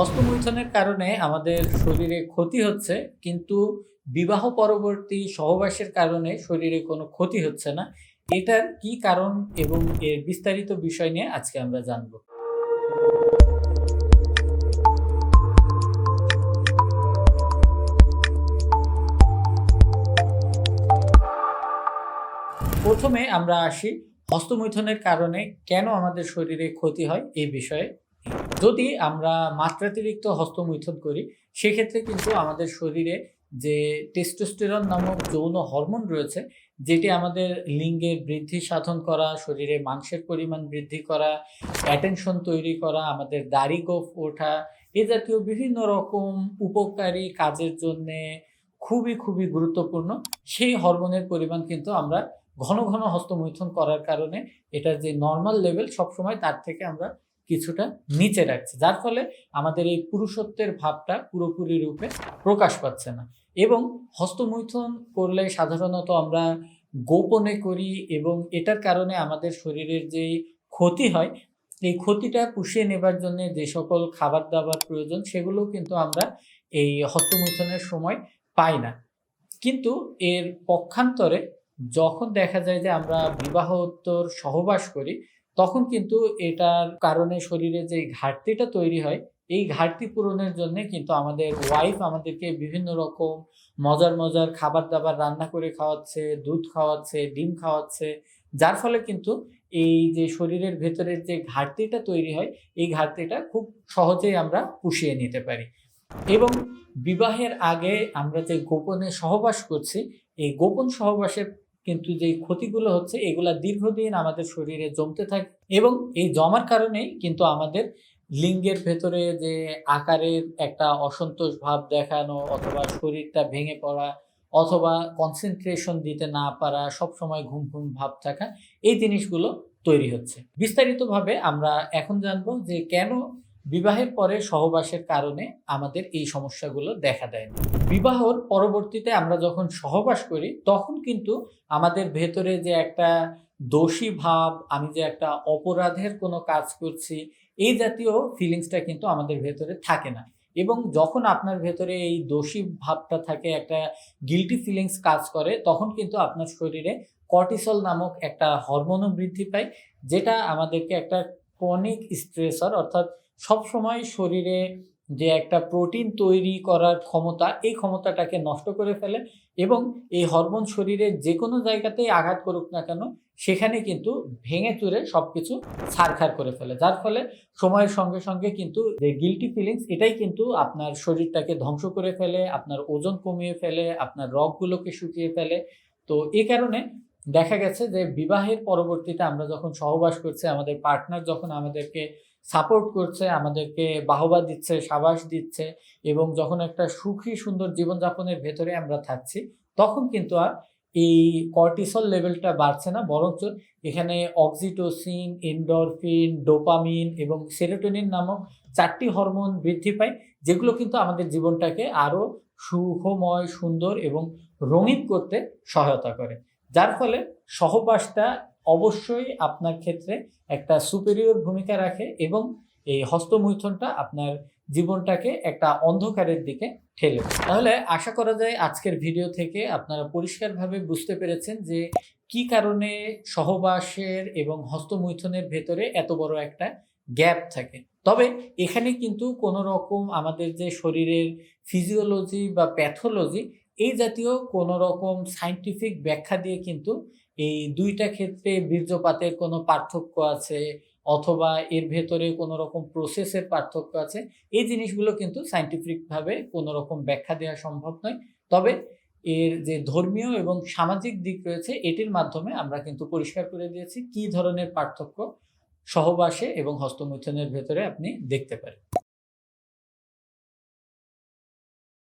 হস্তমৈথুনের কারণে আমাদের শরীরে ক্ষতি হচ্ছে, কিন্তু বিবাহ পরবর্তী সহবাসের কারণে শরীরে কোনো ক্ষতি হচ্ছে না। এটার কি কারণ এবং এর বিস্তারিত বিষয় নিয়ে আজকে আমরা জানব। প্রথমে আমরা আসি হস্তমৈথনের কারণে কেন আমাদের শরীরে ক্ষতি হয় এই বিষয়ে। যদি আমরা মাত্রাতিরিক্ত হস্তমৈথুন করি, সেক্ষেত্রে কিন্তু আমাদের শরীরে যে টেস্টোস্টেরন নামক যৌন হরমোন রয়েছে, যেটি আমাদের লিঙ্গের বৃদ্ধি সাধন করা, শরীরে মাংসের পরিমাণ বৃদ্ধি করা অ্যাটেনশন তৈরি করা, আমাদের দাড়ি গোফ ওঠা, এ জাতীয় বিভিন্ন রকম উপকারী কাজের জন্যে খুবই খুবই গুরুত্বপূর্ণ। সেই হরমোনের পরিমাণ কিন্তু আমরা ঘন ঘন হস্তমৈথুন করার কারণে এটার যে নর্মাল লেভেল সবসময় তার থেকে আমরা কিছুটা নিচে রাখছে, যার ফলে আমাদের এই পুরুষত্বের ভাবটা পুরোপুরি রূপে প্রকাশ পাচ্ছে না। এবং হস্তমৈথুন করলে সাধারণত আমরা গোপনে করি এবং এটার কারণে আমাদের শরীরের যে ক্ষতি হয়, এই ক্ষতিটা পুষিয়ে নেবার জন্য যে সকল খাবার দাবার প্রয়োজন, সেগুলো কিন্তু আমরা এই হস্তমৈথুনের সময় পাই না। কিন্তু এর পক্ষান্তরে যখন দেখা যায় যে আমরা বিবাহোত্তর সহবাস করি তখন কিন্তু এটার কারণে শরীরে যে ঘাটতিটা তৈরি হয়, এই ঘাটতি পূরণের জন্য কিন্তু আমাদের ওয়াইফ আমাদেরকে বিভিন্ন রকম মজার মজার খাবার দাবার রান্না করে খাওয়াচ্ছে, দুধ খাওয়াচ্ছে, ডিম খাওয়াচ্ছে। যার ফলে কিন্তু এই যে শরীরের ভেতরের যে ঘাটতিটা তৈরি হয়, এই ঘাটতিটা খুব সহজেই আমরা পুষিয়ে নিতে পারি। এবং বিবাহের আগে আমরা যে গোপনে সহবাস করছি, এই গোপন সহবাসের কিন্তু যে ক্ষতিগুলো হচ্ছে, এগুলা দীর্ঘদিন আমাদের শরীরে জমতে থাকে এবং এই জমার কারণেই কিন্তু আমাদের লিঙ্গের ভেতরে যে আকারের একটা অসন্তোষ ভাব দেখানো অথবা শরীরটা ভেঙে পড়া অথবা কনসেন্ট্রেশন দিতে না পারা, সবসময় ঘুম ঘুম ভাব থাকা, এই জিনিসগুলো তৈরি হচ্ছে। বিস্তারিতভাবে আমরা এখন জানব যে কেন বিবাহের পরে সহবাসের কারণে আমাদের এই সমস্যাগুলো দেখা দেয় না। বিবাহর পরবর্তীতে আমরা যখন সহবাস করি, তখন কিন্তু আমাদের ভেতরে যে একটা দোষী ভাব, আমি যে একটা অপরাধের কোনো কাজ করছি, এই জাতীয় ফিলিংসটা কিন্তু আমাদের ভেতরে থাকে না। এবং যখন আপনার ভেতরে এই দোষী ভাবটা থাকে, একটা গিলটি ফিলিংস কাজ করে, তখন কিন্তু আপনার শরীরে কর্টিসল নামক একটা হরমোনও বৃদ্ধি পায়, যেটা আমাদেরকে একটা ক্রনিক স্ট্রেসর অর্থাৎ সবসময় শরীরে যে একটা প্রোটিন তৈরি করার ক্ষমতা, এই ক্ষমতাটাকে নষ্ট করে ফেলে এবং এই হরমোন শরীরে যে কোনো জায়গাতেই আঘাত করুক না কেন, সেখানে কিন্তু ভেঙে চুরে সব কিছু ছারখার করে ফেলে। যার ফলে সময়ের সঙ্গে সঙ্গে কিন্তু যে গিলটি ফিলিংস এটাই কিন্তু আপনার শরীরটাকে ধ্বংস করে ফেলে, আপনার ওজন কমিয়ে ফেলে, আপনার রগগুলোকে শুকিয়ে ফেলে। তো এ কারণে দেখা গেছে যে বিবাহের পরবর্তীতে আমরা যখন সহবাস করছি, আমাদের পার্টনার যখন আমাদেরকে সাপোর্ট করছে, আমাদেরকে বাহবা দিচ্ছে, সাবাস দিচ্ছে এবং যখন একটা সুখী, সুন্দর জীবনযাপনের ভেতরে আমরা থাকছি, তখন কিন্তু আর এই কর্টিসল লেভেলটা বাড়ছে না, বরঞ্চ এখানে অক্সিটোসিন এন্ডরফিন ডোপামিন এবং সেরোটোনিন নামক চারটি হরমোন বৃদ্ধি পায়, যেগুলো কিন্তু আমাদের জীবনটাকে আরও সুখময়, সুন্দর এবং রঙিন করতে সহায়তা করে। যার ফলে সহবাসটা অবশ্যই আপনার ক্ষেত্রে একটা সুপেরিয়র ভূমিকা রাখে এবং এই হস্তমৈথুনটা আপনার জীবনটাকে একটা অন্ধকারের দিকে ঠেলে। তাহলে আশা করা যায় আজকের ভিডিও থেকে আপনারা পরিষ্কারভাবে বুঝতে পেরেছেন যে কি কারণে সহবাসের এবং হস্তমৈথুনের ভেতরে এত বড় একটা গ্যাপ থাকে তবে এখানে কিন্তু কোনো রকম আমাদের যে শরীরের ফিজিওলজি বা প্যাথোলজি এই জাতীয় কোনো রকম সাইন্টিফিক ব্যাখ্যা দিয়ে কিন্তু এই দুইটা ক্ষেত্রে বীর্যপাতের কোনো পার্থক্য আছে অথবা এর ভেতরে কোনো রকম প্রসেসের পার্থক্য আছে, এই জিনিসগুলো কিন্তু সাইন্টিফিকভাবে কোনো রকম ব্যাখ্যা দেওয়া সম্ভব নয়। তবে এর যে ধর্মীয় এবং সামাজিক দিক রয়েছে, এটির মাধ্যমে আমরা কিন্তু পরিষ্কার করে দিয়েছি কি ধরনের পার্থক্য সহবাসে এবং হস্তমৈথুনের ভেতরে আপনি দেখতে পারেন।